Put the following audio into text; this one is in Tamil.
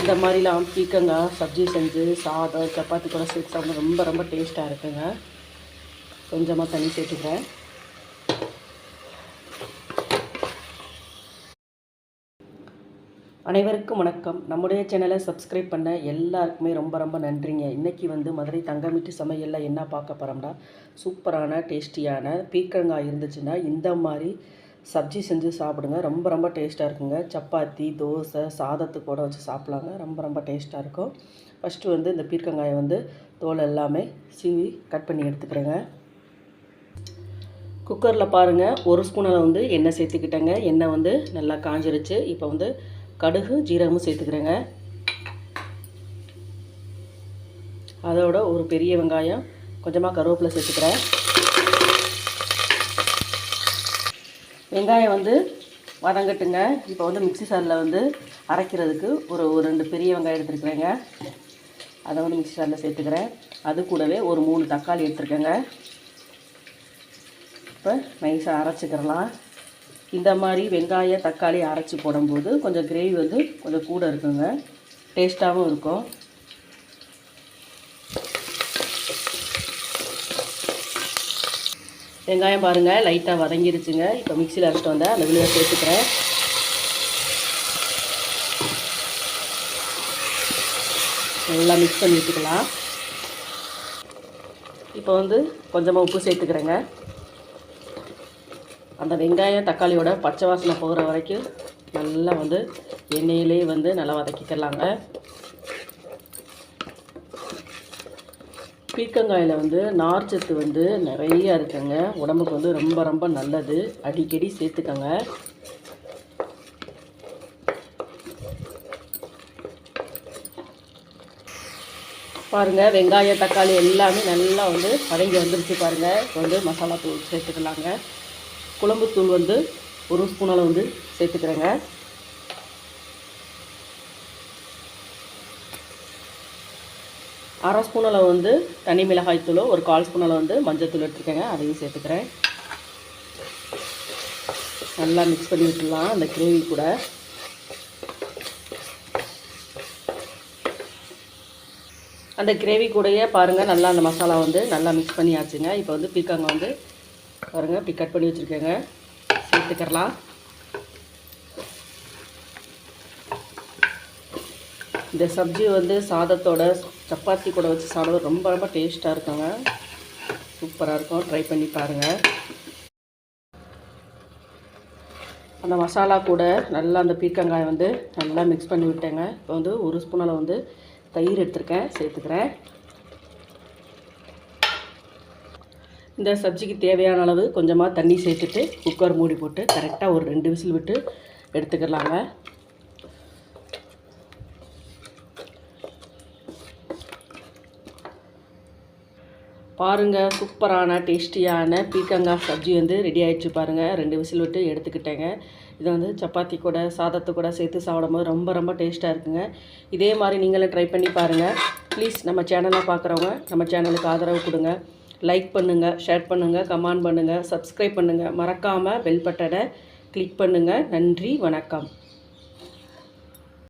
இந்த மாதிரிலாம் பீக்கங்க சப்ஜி செஞ்சு சாதம் சப்பாத்தி கூட சேர்த்து சாப்பிட ரொம்ப ரொம்ப டேஸ்ட்டாக இருக்குங்க. கொஞ்சமாக தண்ணி சேர்த்துக்கிறேன். அனைவருக்கும் வணக்கம். நம்முடைய சேனலை சப்ஸ்கிரைப் பண்ண எல்லாருக்குமே ரொம்ப ரொம்ப நன்றிங்க. இன்றைக்கி வந்து மதுரை தங்கமிட்டு சமையலில் என்ன பார்க்க போகிறோம்னா சூப்பரான டேஸ்டியான பீக்கங்காய் இருந்துச்சுன்னா இந்த மாதிரி சப்ஜி செஞ்சு சாப்பிடுங்க. ரொம்ப ரொம்ப டேஸ்ட்டாக இருக்குங்க. சப்பாத்தி தோசை சாதத்து கூட வச்சு சாப்பிட்லாங்க. ரொம்ப ரொம்ப டேஸ்ட்டாக இருக்கும். ஃபஸ்ட்டு வந்து இந்த பீர்க்கங்காயை வந்து தோல் எல்லாமே சீவி கட் பண்ணி எடுத்துக்கிறேங்க. குக்கரில் பாருங்கள் ஒரு ஸ்பூனில் வந்து எண்ணெய் சேர்த்துக்கிட்டேங்க. எண்ணெய் வந்து நல்லா காஞ்சிருச்சு. இப்போ வந்து கடுகு ஜீரகமும் சேர்த்துக்கிறேங்க. அதோட ஒரு பெரிய வெங்காயம் கொஞ்சமாக கருவேப்பிலை சேர்த்துக்கிறேன். வெங்காயம் வந்து வதங்கட்டுங்க. இப்போ வந்து மிக்ஸி சாரில் வந்து அரைக்கிறதுக்கு ஒரு ஒரு ரெண்டு பெரிய வெங்காயம் எடுத்துருக்குறேங்க. அதை வந்து மிக்சி சாரில் சேர்த்துக்கிறேன். அது கூடவே ஒரு மூணு தக்காளி எடுத்துருக்கேங்க. இப்போ நைஸாக அரைச்சிக்கிறலாம். இந்த மாதிரி வெங்காயம் தக்காளி அரைச்சி போடும்போது கொஞ்சம் கிரேவி வந்து கொஞ்சம் கூட இருக்குங்க. டேஸ்ட்டாகவும் இருக்கும். வெங்காயம் பாருங்கள் லைட்டாக வதங்கிருச்சுங்க. இப்போ மிக்சியில் அரைச்சிட்டு வந்தேன். அந்த விழுவை சேர்த்துக்கிறேன். நல்லா மிக்ஸ் பண்ணி வச்சுக்கலாம். இப்போ வந்து கொஞ்சமாக உப்பு சேர்த்துக்கிறேங்க. அந்த வெங்காயம் தக்காளியோட பச்சை வாசனை போகிற வரைக்கும் நல்லா வந்து எண்ணெயிலே வந்து நல்லா வதக்கிக்கலாங்க. பீக்கங்காயில் வந்து நார்ச்சத்து வந்து நிறைய இருக்குங்க. உடம்புக்கு வந்து ரொம்ப ரொம்ப நல்லது. அடிக்கடி சேர்த்துக்கங்க. பாருங்கள் வெங்காயம் தக்காளி எல்லாமே நல்லா வந்து வதங்கி வந்துருச்சு பாருங்கள் இப்போ வந்து மசாலா தூள் சேர்த்துக்கலாங்க. குழம்புத்தூள் வந்து ஒரு ஸ்பூனால் வந்து சேர்த்துக்கிறேங்க. அரை ஸ்பூன் அளவு வந்து தனி மிளகாய் தூளோ ஒரு கால் ஸ்பூன் அளவு வந்து மஞ்சள் தூள் எடுத்துருக்கேங்க அதையும் சேர்த்துக்கிறேன். நல்லா மிக்ஸ் பண்ணி விட்டுடலாம் அந்த கிரேவி கூட. அந்த கிரேவி கூடயே பாருங்கள் நல்லா அந்த மசாலா வந்து நல்லா மிக்ஸ் பண்ணியாச்சுங்க. இப்போ வந்து பீக்காங்க வந்து பாருங்கள் பிக்கட் பண்ணி வச்சுருக்கேங்க. சேர்த்துக்கிறலாம். இந்த சப்ஜி வந்து சாதத்தோட சப்பாத்தி கூட வச்சு சாப்பிட ரொம்ப ரொம்ப டேஸ்ட்டாக இருக்குங்க. சூப்பராக இருக்கும். ட்ரை பண்ணி பாருங்கள் அந்த மசாலா கூட நல்லா அந்த பீர்க்கங்காயை வந்து நல்லா மிக்ஸ் பண்ணி விட்டேங்க. இப்போ வந்து ஒரு ஸ்பூனில் வந்து தயிர் எடுத்துருக்கேன். சேர்த்துக்கிறேன். இந்த சப்ஜிக்கு தேவையான அளவு கொஞ்சமாக தண்ணி சேர்த்துட்டு குக்கர் மூடி போட்டு கரெக்டாக ஒரு ரெண்டு விசில் விட்டு எடுத்துக்கலாங்க. பாருங்கள் சூப்பரான டேஸ்டியான பீக்கங்காய் சப்ஜி வந்து ரெடி ஆகிடுச்சு பாருங்கள் ரெண்டு விசில் விட்டு எடுத்துக்கிட்டேங்க. இதை வந்து சப்பாத்தி கூட சாதத்து கூட சேர்த்து சாப்பிடும்போது ரொம்ப ரொம்ப டேஸ்ட்டாக இருக்குங்க. இதே மாதிரி நீங்களும் ட்ரை பண்ணி பாருங்கள் ப்ளீஸ் நம்ம சேனலை பார்க்குறவங்க நம்ம சேனலுக்கு ஆதரவு கொடுங்க. லைக் பண்ணுங்கள் ஷேர் பண்ணுங்கள் கமெண்ட் பண்ணுங்கள் சப்ஸ்கிரைப் பண்ணுங்கள் மறக்காமல் பெல் பட்டனை கிளிக் பண்ணுங்கள் நன்றி வணக்கம்.